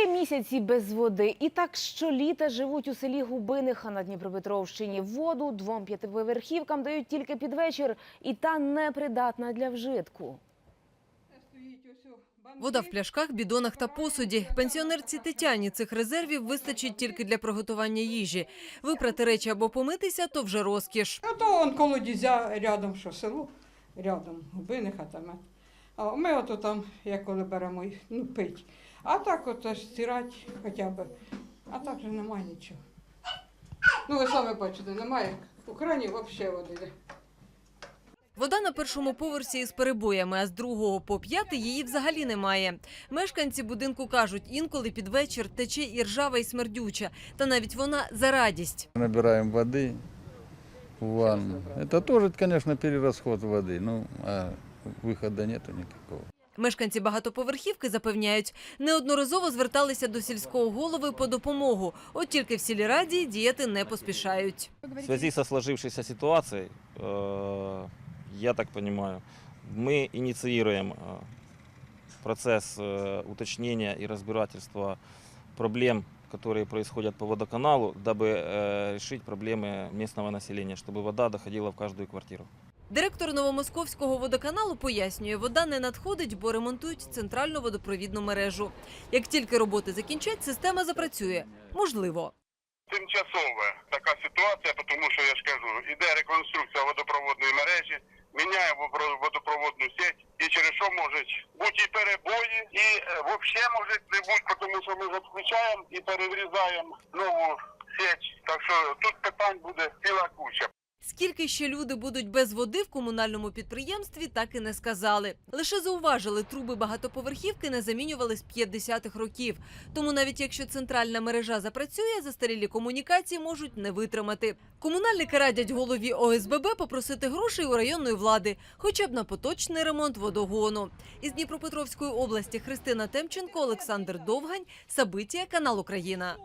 Три місяці без води. І так щоліта живуть у селі Губиниха на Дніпропетровщині. Воду двом п'ятиповерхівкам дають тільки під вечір, і та непридатна для вжитку. Вода в пляшках, бідонах та посуді. Пенсіонерці Тетяні цих резервів вистачить тільки для приготування їжі. Випрати речі або помитися – то вже розкіш. А то он колодязя рядом, що село, рядом, губиниха там. А ми ото там, як коли беремо їх, ну, пить. А так ото ж стирати хоча б. А так же немає нічого. Ну, ви самі бачите, немає. У крані взагалі води. Вода на першому поверсі із перебоями, а з другого по п'ятий її взагалі немає. Мешканці будинку кажуть, інколи під вечір тече і ржава, і смердюча. Та навіть вона за радість. Набираем воды в ванну. Это тоже, конечно, перерасход воды, ну, а выхода нету никакого. Мешканці багатоповерхівки запевняють, неодноразово зверталися до сільського голови по допомогу. От тільки в сільраді діяти не поспішають. В связи со сложившейся ситуацией, э, я так понимаю, мы инициируем э, процесс э, уточнения и разбирательства проблем, которые происходят по водоканалу, дабы э, решить проблемы местного населения, чтобы вода доходила в каждую квартиру. Директор Новомосковського водоканалу пояснює, вода не надходить, бо ремонтують центральну водопровідну мережу. Як тільки роботи закінчать, система запрацює. Можливо. тимчасова така ситуація, тому що я ж кажу, іде реконструкція водопроводної мережі, міняє вобро- водопроводну сеть, і через що можуть бути перебої, і взагалі можуть не бути, тому що ми відключаємо і переврізаємо нову сеть. Так що тут питань буде ціла куча. Скільки ще люди будуть без води в комунальному підприємстві, так і не сказали. Лише зауважили, труби багатоповерхівки не замінювали з 50-х років. Тому навіть якщо центральна мережа запрацює, застарілі комунікації можуть не витримати. Комунальники радять голові ОСББ попросити грошей у районної влади, хоча б на поточний ремонт водогону. Із Дніпропетровської області Христина Темченко, Олександр Довгань, Сабитія, канал Україна.